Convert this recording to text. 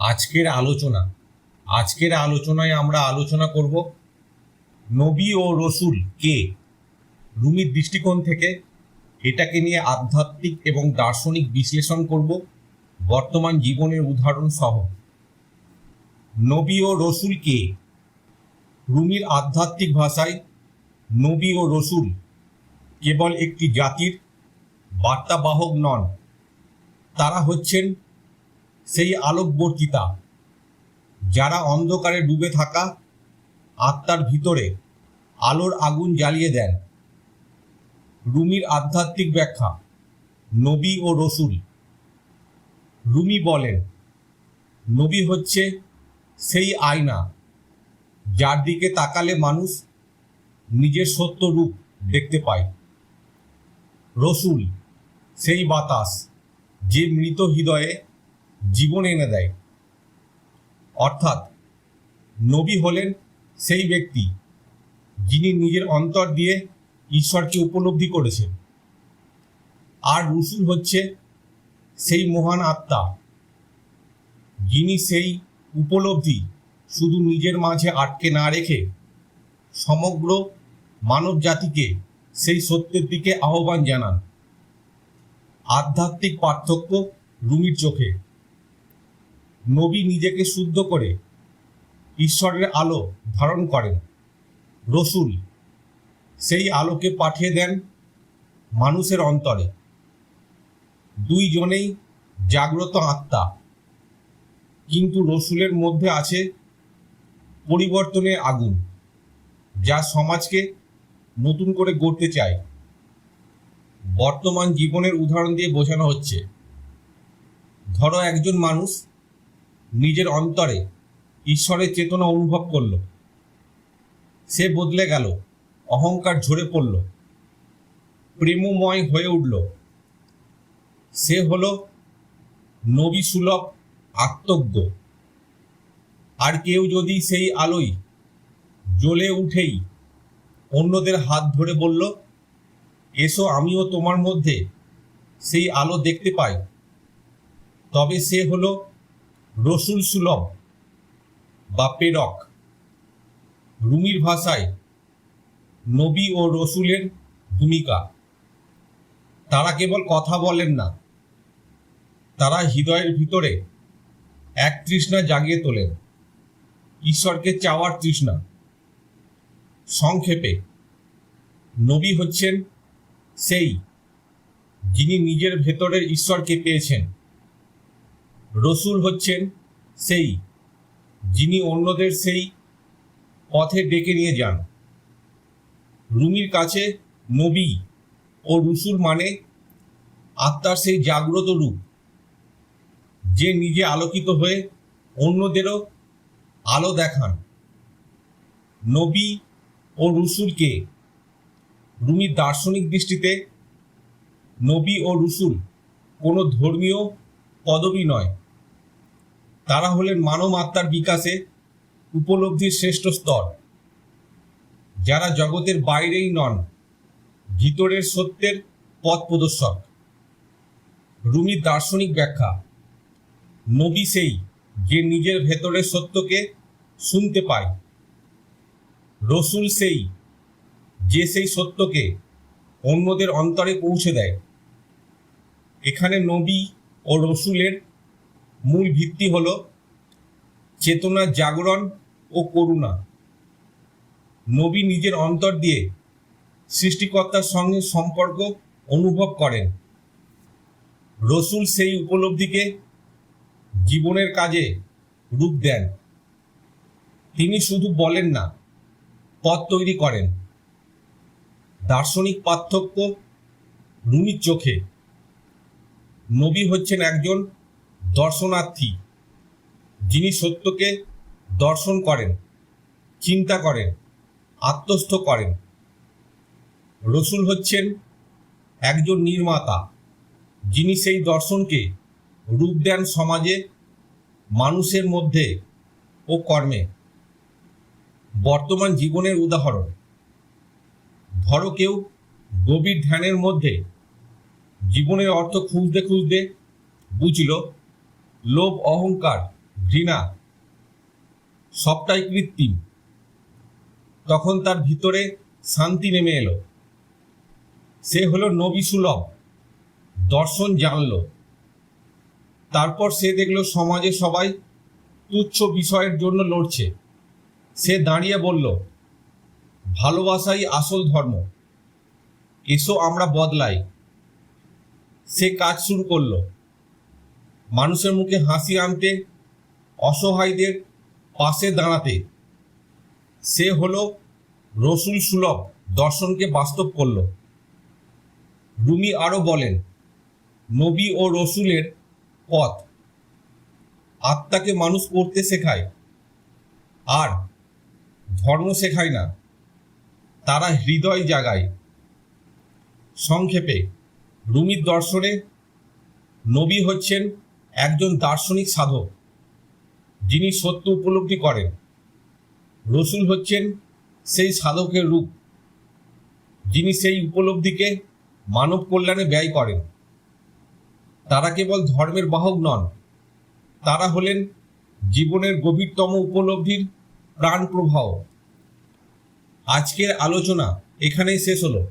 আজকের আলোচনা, আজকের আলোচনায় আমরা আলোচনা করব নবী ও রসুল কে? রুমির দৃষ্টিকোণ থেকে এটাকে নিয়ে আধ্যাত্মিক এবং দার্শনিক বিশ্লেষণ করব। বর্তমান জীবনের উদাহরণ সহ। নবী ও রসুল কে? রুমির আধ্যাত্মিক ভাষায় নবী ও রসুল কেবল একটি জাতির বার্তাবাহক নন, তারা হচ্ছেন সেই আলোকবর্তিতা, যারা অন্ধকারে ডুবে থাকা আত্মার ভিতরে আলোর আগুন জ্বালিয়ে দেন। রুমির আধ্যাত্মিক ব্যাখ্যা, নবী ও রসুল। রুমি বলেন, নবী হচ্ছে সেই আয়না, যার দিকে তাকালে মানুষ নিজের সত্য রূপ দেখতে পায়। রসুল সেই বাতাস, যে মৃত হৃদয়ে জীবন এনে দেয়। অর্থাৎ নবী হলেন সেই ব্যক্তি যিনি নিজের অন্তর দিয়ে ঈশ্বরকে উপলব্ধি করেছেন। আর রসুল হচ্ছে সেই মহান আত্মা যিনি সেই উপলব্ধি শুধু নিজের মাঝে আটকে না রেখে সমগ্র মানব জাতিকে সেই সত্যের দিকে আহ্বান জানান। আধ্যাত্মিক পার্থক্য রুমির চোখে। নবী নিজেকে শুদ্ধ করে ঈশ্বরের আলো ধারণ করেন। রসুল সেই আলোকে পাঠিয়ে দেন মানুষের অন্তরে। দুইজনেই জাগ্রত আত্মা। কিন্তু রসুলের মধ্যে আছে পরিবর্তনের আগুন, যা সমাজকে নতুন করে গড়তে চায়। বর্তমান জীবনের উদাহরণ দিয়ে বোঝানো হচ্ছে, ধরো একজন মানুষ নিজের অন্তরে ঈশ্বরের চেতনা অনুভব করল। সে বদলে গেল, অহংকার ঝরে পড়ল, প্রেমময় হয়ে উঠল। সে হল নবী সুলভ আত্মজ্ঞ। আর কেউ যদি সেই আলোয় জ্বলে উঠেই অন্যদের হাত ধরে বলল, এসো আমিও তোমার মধ্যে সেই আলো দেখতে পাই। তবে সে হলো রসুল সুলভ বা প্রেরক রুমির ভাষায় নবী ও রসুলের ভূমিকা। তারা কেবল কথা বলেন না, তারা হৃদয়ের ভিতরে এক তৃষ্ণা জাগিয়ে তোলেন। ঈশ্বরকে চাওয়ার তৃষ্ণা। সংক্ষেপে, নবী হচ্ছেন সেই যিনি নিজের ভেতরের ঈশ্বরকে পেয়েছেন। রসুল হচ্ছেন সেই, যিনি অন্যদের সেই পথে ডেকে নিয়ে যান। রুমির কাছে নবী ও রসুল মানে আত্মার সেই জাগ্রত রূপ, যে নিজে আলোকিত হয়ে অন্যদেরও আলো দেখান। নবী ও রসুলকে রুমির দার্শনিক দৃষ্টিতে নবী ও রসুল কোনো ধর্মীয় পদবী নয়। তারা হলেন মানব আত্মার বিকাশে উপলব্ধির শ্রেষ্ঠ স্তর। যারা জগতের বাইরেই নন, ভিতরের সত্যের পথ প্রদর্শক। রুমির দার্শনিক ব্যাখ্যা, নবী সেই যে নিজের ভেতরের সত্যকে শুনতে পায়। রসুল সেই যে সেই সত্যকে অন্যদের অন্তরে পৌঁছে দেয়। এখানে নবী ও রসুলের মূল ভিত্তি হল চেতনার জাগরণ ও করুণা। নবী নিজের অন্তর দিয়ে সৃষ্টিকর্তার সঙ্গে সম্পর্ক অনুভব করেন। রসুল সেই উপলব্ধিকে জীবনের কাজে রূপ দেন। তিনি শুধু বলেন না, পথ তৈরি করেন। দার্শনিক পার্থক্য রুমির চোখে। নবী হচ্ছেন একজন দর্শনার্থী। যিনি সত্যকে দর্শন করেন, চিন্তা করেন, আত্মস্থ করেন। রসুল হচ্ছেন একজন নির্মাতা, যিনি সেই দর্শনকে রূপ দেন সমাজে, মানুষের মধ্যে ও কর্মে। বর্তমান জীবনের উদাহরণ, ধরো কেউ গভীর ধ্যানের মধ্যে জীবনের অর্থ খুঁজতে খুঁজতে বুঝল, লোভ, অহংকার, ঘৃণা সবটাই কৃত্রিম। তখন তার ভিতরে শান্তি নেমে এলো। সে হলো নবী সুলভ। দর্শন জানলো। তারপর সে দেখল সমাজে সবাই তুচ্ছ বিষয়ের জন্য লড়ছে। সে দাঁড়িয়ে বলল, ভালোবাসাই আসল ধর্ম। এসো আমরা বদলাই। সে কাজ শুরু করল। মানুষের মুখে হাসি আনতে, অসহায়দের পাশে দাঁড়াতে। সে হলো রসুল সুলভ, দর্শনকে বাস্তব করল। রুমি আরও বলেন, নবী ও রসুলের পথ। আত্মাকে মানুষ করতে শেখায়, আর ধর্ম শেখায় না। তারা হৃদয় জাগায়, সংক্ষেপে রুমির দর্শনে নবী হচ্ছেন একজন দার্শনিক সাধক, যিনি সত্য উপলব্ধি করেন। রসুল হচ্ছেন সেই সাধকের রূপ, যিনি সেই উপলব্ধিকে মানব কল্যাণে ব্যয় করেন। তারা কেবল ধর্মের বাহক নন, তারা হলেন জীবনের গভীরতম উপলব্ধির প্রাণ প্রবাহ। আজকের আলোচনা এখানেই শেষ হলো।